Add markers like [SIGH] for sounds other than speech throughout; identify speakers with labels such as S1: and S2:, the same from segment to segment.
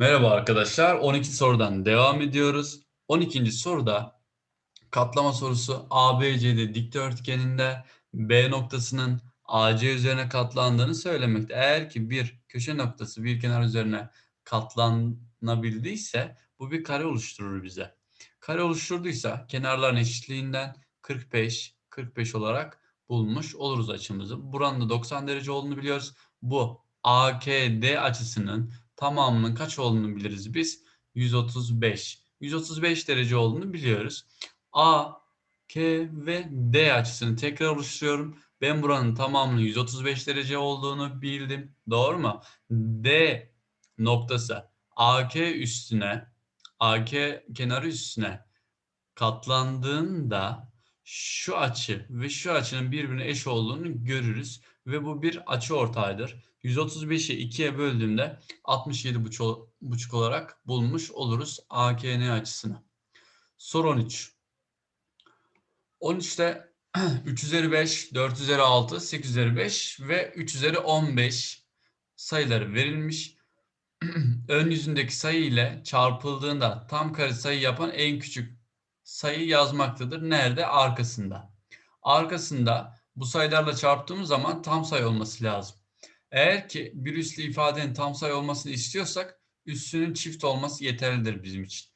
S1: Merhaba arkadaşlar. 12 sorudan devam ediyoruz. 12. soruda katlama sorusu ABC'de dikdörtgeninde B noktasının AC üzerine katlandığını söylemekte. Eğer ki bir köşe noktası bir kenar üzerine katlanabildiyse bu bir kare oluşturur bize. Kare oluşturduysa kenarların eşitliğinden 45 45 olarak bulmuş oluruz açımızı. Buranın da 90 derece olduğunu biliyoruz. Bu AKD açısının tamamının kaç olduğunu biliriz biz. 135. 135 derece olduğunu biliyoruz. A, K ve D açısını tekrar oluşturuyorum. Ben buranın tamamının 135 derece olduğunu bildim. Doğru mu? D noktası AK üstüne AK kenarı üstüne katlandığında şu açı ve şu açının birbirine eş olduğunu görürüz ve bu bir açı ortaydır. 135'i 2'ye böldüğümde 67,5 olarak bulmuş oluruz AKN açısını. Soru 13. 13'te 3 üzeri 5, 4 üzeri 6, 8 üzeri 5 ve 3 üzeri 15 sayıları verilmiş. [CLEARS THROAT] Ön yüzündeki sayı ile çarpıldığında tam kare sayı yapan en küçük sayı yazmaktadır. Nerede? Arkasında. Arkasında bu sayılarla çarptığımız zaman tam sayı olması lazım. Eğer ki bir üslü ifadenin tam sayı olmasını istiyorsak üssünün çift olması yeterlidir bizim için.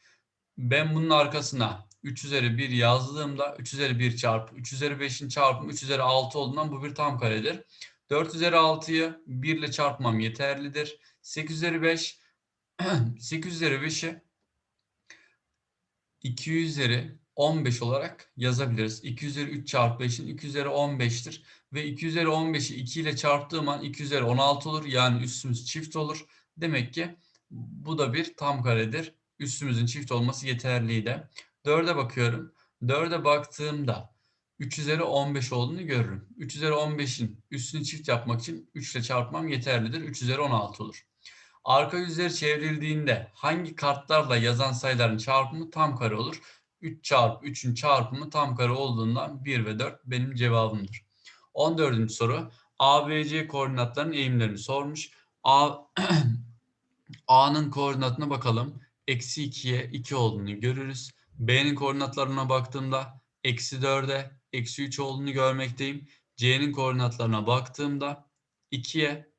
S1: Ben bunun arkasına 3 üzeri 1 yazdığımda 3 üzeri 1 çarpı 3 üzeri 5'in çarpımı 3 üzeri 6 olduğundan bu bir tam karedir. 4 üzeri 6'yı 1 ile çarpmam yeterlidir. 8 üzeri 5 8 [CLEARS THROAT] üzeri 5'i 2 üzeri 15 olarak yazabiliriz. 2 üzeri 3 çarpı 5'in 2 üzeri 15'tir. Ve 2 üzeri 15'i 2 ile çarptığım an 2 üzeri 16 olur. Yani üstümüz çift olur. Demek ki bu da bir tam karedir. Üstümüzün çift olması yeterliydi. 4'e bakıyorum. 4'e baktığımda 3 üzeri 15 olduğunu görürüm. 3 üzeri 15'in üstünü çift yapmak için 3 ile çarpmam yeterlidir. 3 üzeri 16 olur. Arka yüzleri çevrildiğinde hangi kartlarla yazan sayıların çarpımı tam kare olur? 3 çarpı 3'ün çarpımı tam kare olduğundan 1 ve 4 benim cevabımdır. 14. soru ABC koordinatlarının eğimlerini sormuş. A [CLEARS THROAT] A'nın koordinatına bakalım. Eksi 2'ye 2 olduğunu görürüz. B'nin koordinatlarına baktığımda eksi 4'e eksi 3 olduğunu görmekteyim. C'nin koordinatlarına baktığımda 2'ye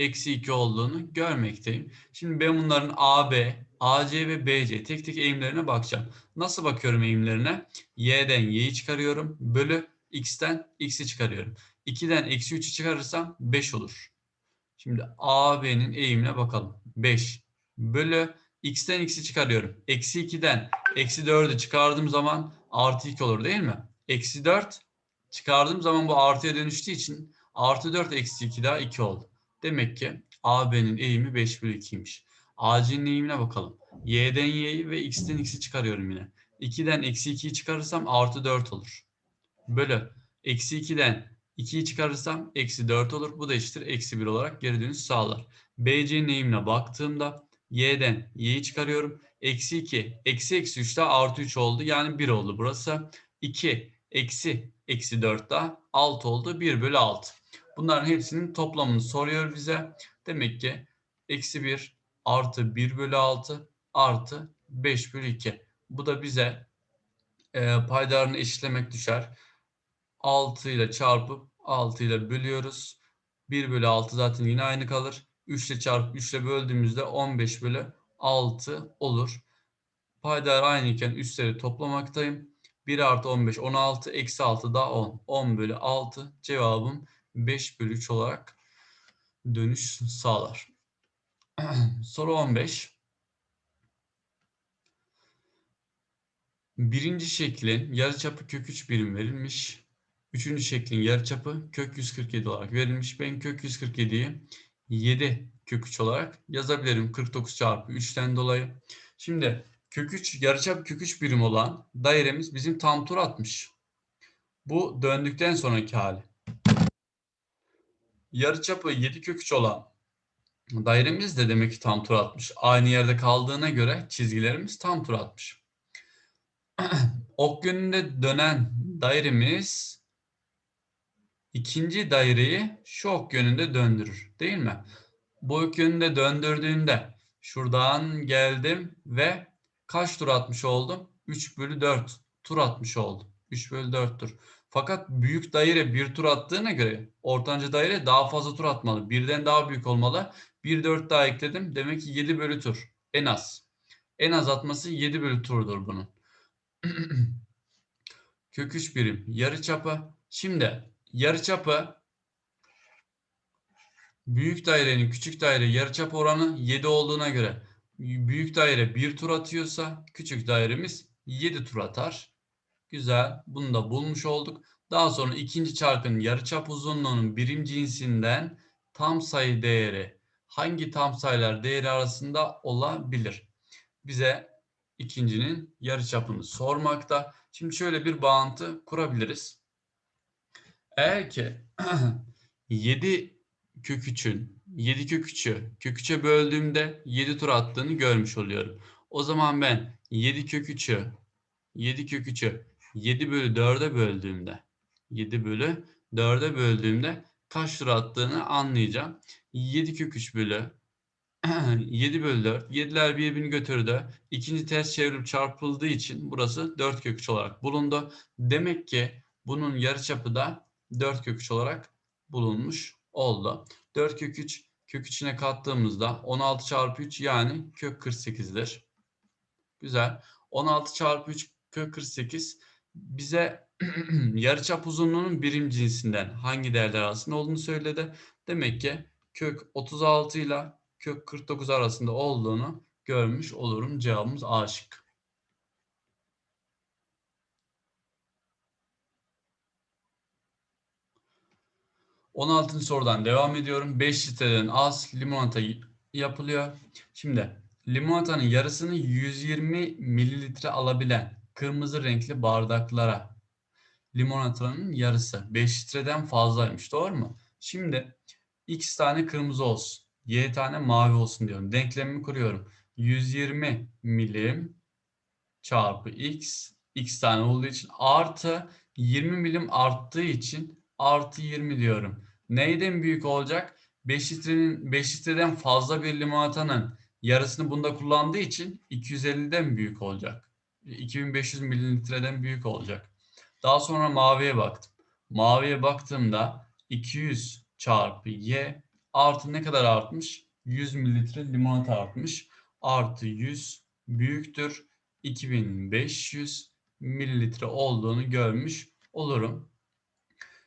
S1: eksi 2 olduğunu görmekteyim. Şimdi ben bunların AB, AC ve BC tek tek eğimlerine bakacağım. Nasıl bakıyorum eğimlerine? Y'den Y'yi çıkarıyorum. Bölü X'ten X'i çıkarıyorum. 2'den eksi 3'ü çıkarırsam 5 olur. Şimdi AB'nin eğimine bakalım. 5 bölü X'ten X'i çıkarıyorum. Eksi 2'den eksi 4'ü çıkardığım zaman artı 2 olur değil mi? Eksi 4 çıkardığım zaman bu artıya dönüştüğü için artı 4 eksi 2 daha 2 oldu. Demek ki AB'nin eğimi 5 bölü 2'ymiş. AC'nin eğimine bakalım. Y'den Y'yi ve X'ten X'i çıkarıyorum yine. 2'den eksi 2'yi çıkarırsam artı 4 olur. Bölü. Eksi 2'den 2'yi çıkarırsam eksi 4 olur. Bu da eşittir. Eksi 1 olarak geri dönüş sağlar. BC'nin eğimine baktığımda Y'den Y'yi çıkarıyorum. Eksi 2. Eksi eksi 3 daha artı 3 oldu. Yani 1 oldu burası. 2. Eksi eksi 4 daha 6 oldu. 1 bölü 6. Bunların hepsinin toplamını soruyor bize. Demek ki eksi 1 artı 1 bölü 6 artı 5 bölü 2. Bu da bize e, paydarını eşitlemek düşer. 6 ile çarpıp 6 ile bölüyoruz. 1 bölü 6 zaten yine aynı kalır. 3 ile çarpıp 3 ile böldüğümüzde 15 bölü 6 olur. Paydar aynı iken üstleri toplamaktayım. 1 artı 15 16 eksi 6 daha 10. 10 bölü 6 cevabım 5 bölü 3 olarak dönüş sağlar. [CLEARS THROAT] Soru 15. Birinci şeklin yarıçapı kök 3 birim verilmiş. Üçüncü şeklin yarıçapı kök 147 olarak verilmiş. Ben kök 147'yi 7 kök 3 olarak yazabilirim. 49 çarpı 3'ten dolayı. Şimdi kök 3 yarıçap kök 3 birim olan dairemiz bizim tam tur atmış. Bu döndükten sonraki hali. Yarıçapı 7 kök 3 olan dairemiz de demek ki tam tur atmış. Aynı yerde kaldığına göre çizgilerimiz tam tur atmış. [CLEARS THROAT] ok yönünde dönen dairemiz ikinci daireyi şu ok yönünde döndürür. Değil mi? Bu ok yönünde döndürdüğünde Şuradan geldim ve kaç tur atmış oldum? 3 bölü 4 tur atmış oldum. 3 bölü 4'tür. Fakat büyük daire bir tur attığına göre ortanca daire daha fazla tur atmalı. Birden daha büyük olmalı. 1 4 daha ekledim. Demek ki 7 bölü tur. En az. En az atması 7 bölü turdur bunun. [CLEARS THROAT] Kök 3 birim. Yarı çapı. Şimdi yarı çapı büyük dairenin küçük daire yarıçap oranı 7 olduğuna göre büyük daire 1 tur atıyorsa küçük dairemiz 7 tur atar. Güzel. Bunu da bulmuş olduk. Daha sonra ikinci çarkın yarıçap uzunluğunun birim cinsinden tam sayı değeri hangi tam sayılar değeri arasında olabilir? Bize ikincinin yarıçapını sormakta. Şimdi şöyle bir bağıntı kurabiliriz. Eğer ki [CLEARS THROAT] 7 kök 3'ün 7 kök 3'ü kök 3'e böldüğümde 7 tur attığını görmüş oluyorum. O zaman ben 7 kök 3'ü 7 kök 3'ü 7 bölü 4'e böldüğümde 7 bölü 4'e böldüğümde kaç tur attığını anlayacağım. 7 kök 3 bölü [CLEARS THROAT] 7 bölü 4. 7'ler birbirini götürdü. İkinci ters çevrilip çarpıldığı için burası 4 kök 3 olarak bulundu. Demek ki bunun yarıçapı da 4 kök 3 olarak bulunmuş oldu. 4 kök 3 kök içine kattığımızda 16 çarpı 3 yani kök 48'dir. Güzel. 16 çarpı 3 kök 48 bize [CLEARS THROAT] yarıçap uzunluğunun birim cinsinden hangi değerler arasında olduğunu söyledi. Demek ki kök 36 ile kök 49 arasında olduğunu görmüş olurum. Cevabımız A şıkkı. 16. sorudan devam ediyorum. 5 litreden az limonata yapılıyor. Şimdi limonatanın yarısını 120 mililitre alabilen kırmızı renkli bardaklara limonatanın yarısı 5 litreden fazlaymış. Doğru mu? Şimdi x tane kırmızı olsun. Y tane mavi olsun diyorum. Denklemimi kuruyorum. 120 milim çarpı x x tane olduğu için artı 20 milim arttığı için artı 20 diyorum. Neyden büyük olacak? 5 litrenin 5 litreden fazla bir limonatanın yarısını bunda kullandığı için 250'den büyük olacak. 2500 mililitreden büyük olacak. Daha sonra maviye baktım. Maviye baktığımda 200 çarpı y artı ne kadar artmış? 100 mililitre limonata artmış. Artı 100 büyüktür. 2500 mililitre olduğunu görmüş olurum.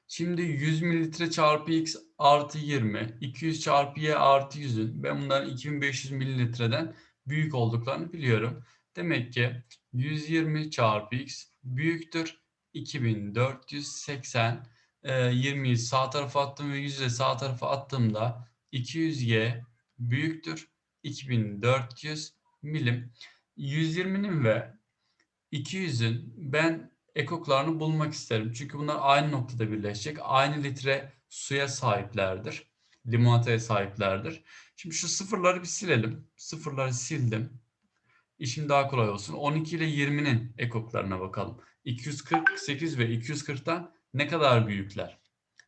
S1: Şimdi 100 mililitre çarpı x artı 20, 200 çarpı y artı 100'ün ben bunların 2500 mililitreden büyük olduklarını biliyorum. Demek ki 120 çarpı x büyüktür 2480. E, 20'yi sağ tarafa attım ve 100'ü sağ tarafa attığımda 200y büyüktür 2400 milim. 120'nin ve 200'ün ben ekoklarını bulmak isterim. Çünkü bunlar aynı noktada birleşecek. Aynı litre suya sahiplerdir. Limonataya sahiplerdir. Şimdi şu sıfırları bir silelim. Sıfırları sildim. İşim daha kolay olsun. 12 ile 20'nin ekoklarına bakalım. 248 ve 240'tan ne kadar büyükler?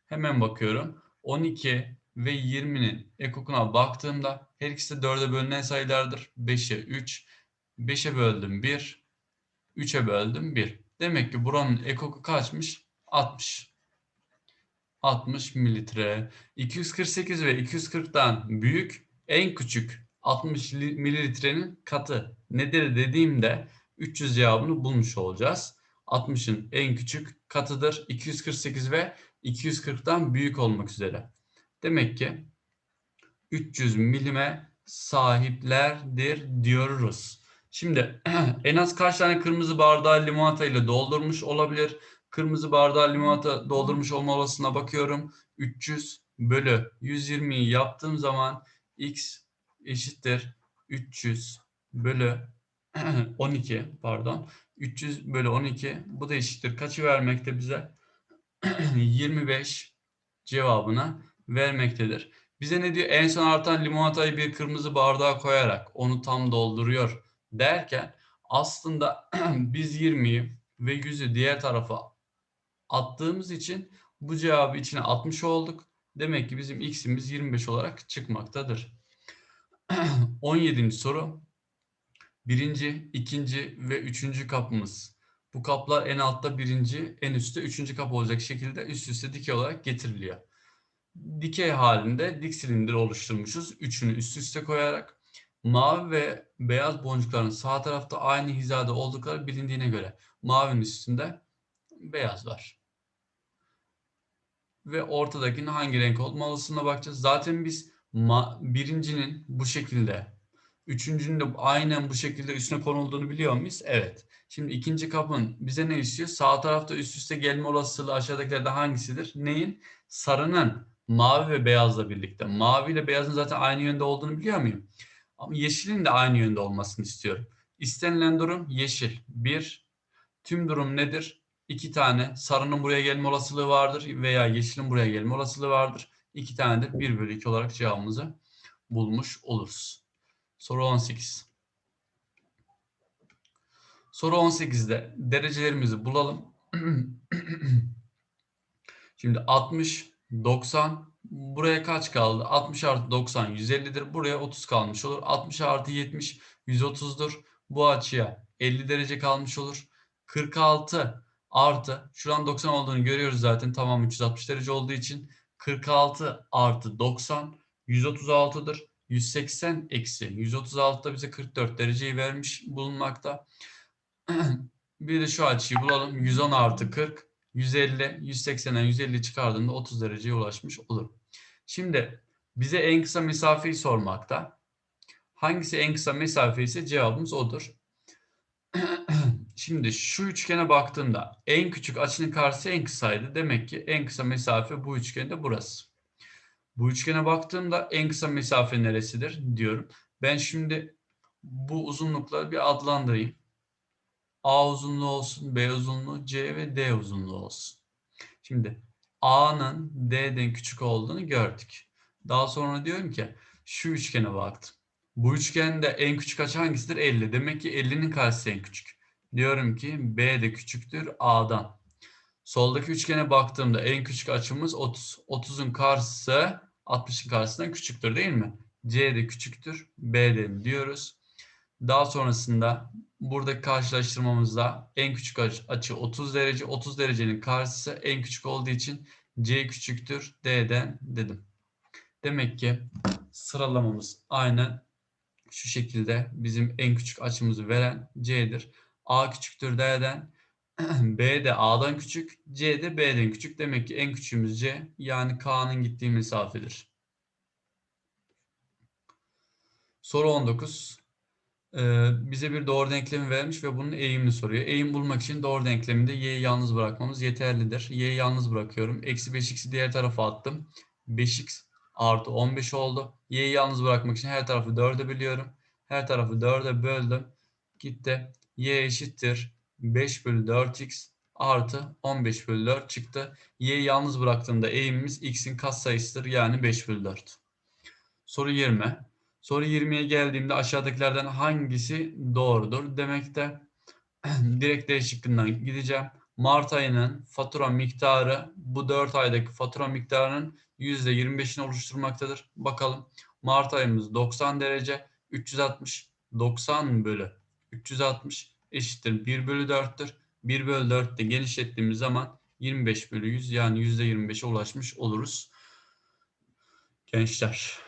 S1: Hemen bakıyorum. 12 ve 20'nin ekokuna baktığımda her ikisi de 4'e bölünen sayılardır. 5'e 3, 5'e böldüm 1, 3'e böldüm 1. Demek ki buranın ekoku kaçmış? 60. 60 mililitre. 248 ve 240'dan büyük en küçük 60 mililitrenin katı nedir dediğimde 300 cevabını bulmuş olacağız. 60'ın en küçük katıdır. 248 ve 240'dan büyük olmak üzere. Demek ki 300 milime sahiplerdir diyoruz. Şimdi [CLEARS THROAT] en az kaç tane kırmızı bardağı limonata ile doldurmuş olabilir? Kırmızı bardağı limonata doldurmuş olma olasılığına bakıyorum. 300 bölü 120'yi yaptığım zaman x eşittir 300 bölü [CLEARS THROAT] 12 pardon 300 bölü 12 bu da eşittir. Kaçı vermekte bize? [CLEARS THROAT] 25 cevabına vermektedir. Bize ne diyor? En son artan limonatayı bir kırmızı bardağa koyarak onu tam dolduruyor derken aslında [CLEARS THROAT] biz 20'yi ve 100'ü diğer tarafa attığımız için bu cevabı içine atmış olduk. Demek ki bizim x'imiz 25 olarak çıkmaktadır. [CLEARS THROAT] 17. soru. Birinci, ikinci ve üçüncü kapımız. Bu kaplar en altta birinci, en üstte üçüncü kap olacak şekilde üst üste dikey olarak getiriliyor. Dikey halinde dik silindir oluşturmuşuz. Üçünü üst üste koyarak. Mavi ve beyaz boncukların sağ tarafta aynı hizada oldukları bilindiğine göre mavinin üstünde beyaz var. Ve ortadakinin hangi renk olmalısına bakacağız. Zaten biz birincinin bu şekilde, üçüncünün de aynen bu şekilde üstüne konulduğunu biliyor muyuz? Evet. Şimdi ikinci kapın bize ne istiyor? Sağ tarafta üst üste gelme olasılığı aşağıdakilerde hangisidir? Neyin? Sarının mavi ve beyazla birlikte. Mavi ile beyazın zaten aynı yönde olduğunu biliyor muyum? Ama yeşilin de aynı yönde olmasını istiyorum. İstenilen durum yeşil. Bir, tüm durum nedir? İki tane sarının buraya gelme olasılığı vardır veya yeşilin buraya gelme olasılığı vardır. İki tane de 1 bölü 2 olarak cevabımızı bulmuş oluruz. Soru 18. Soru 18'de derecelerimizi bulalım. [CLEARS THROAT] Şimdi 60, 90, buraya kaç kaldı? 60 artı 90 150'dir. Buraya 30 kalmış olur. 60 artı 70 130'dur. Bu açıya 50 derece kalmış olur. 46 artı şuran 90 olduğunu görüyoruz zaten tamam 360 derece olduğu için 46 artı 90 136'dır. 180 eksi 136 da bize 44 dereceyi vermiş bulunmakta. [CLEARS THROAT] bir de şu açıyı bulalım. 110 artı 40 150 180'den 150 çıkardığında 30 dereceye ulaşmış olur. Şimdi bize en kısa mesafeyi sormakta. Hangisi en kısa mesafe ise cevabımız odur. [CLEARS THROAT] Şimdi şu üçgene baktığımda en küçük açının karşısı en kısaydı. Demek ki en kısa mesafe bu üçgende burası. Bu üçgene baktığımda en kısa mesafe neresidir diyorum. Ben şimdi bu uzunlukları bir adlandırayım. A uzunluğu olsun, B uzunluğu, C ve D uzunluğu olsun. Şimdi A'nın D'den küçük olduğunu gördük. Daha sonra diyorum ki şu üçgene baktım. Bu üçgende en küçük açı hangisidir? 50. Demek ki 50'nin karşısı en küçük. Diyorum ki B de küçüktür A'dan. Soldaki üçgene baktığımda en küçük açımız 30. 30'un karşısı 60'ın karşısından küçüktür değil mi? C de küçüktür B'den diyoruz. Daha sonrasında buradaki karşılaştırmamızda en küçük açı 30 derece. 30 derecenin karşısı en küçük olduğu için C küçüktür D'den dedim. Demek ki sıralamamız aynen şu şekilde bizim en küçük açımızı veren C'dir. A küçüktür D'den. [CLEARS THROAT] B de A'dan küçük. C de B'den küçük. Demek ki en küçüğümüz C. Yani K'nın gittiği mesafedir. Soru 19. Ee, bize bir doğru denklemi vermiş ve bunun eğimini soruyor. Eğim bulmak için doğru denkleminde y'yi yalnız bırakmamız yeterlidir. y'yi yalnız bırakıyorum. Eksi 5x'i diğer tarafa attım. 5x artı 15 oldu. y'yi yalnız bırakmak için her tarafı 4'e bölüyorum. Her tarafı 4'e böldüm. Gitti. Y eşittir 5 bölü 4x artı 15 bölü 4 çıktı. y'yi yalnız bıraktığımda eğimimiz x'in katsayısıdır. Yani 5 bölü 4. Soru 20. Soru 20'ye geldiğimde aşağıdakilerden hangisi doğrudur? Demek de [CLEARS THROAT] direkt D gideceğim. Mart ayının fatura miktarı bu 4 aydaki fatura miktarının %25'ini oluşturmaktadır. Bakalım Mart ayımız 90 derece 360 90 bölü 360 eşittir 1 bölü 4'tür. 1 bölü 4'te genişlettiğimiz zaman 25 bölü 100 yani %25'e ulaşmış oluruz. Gençler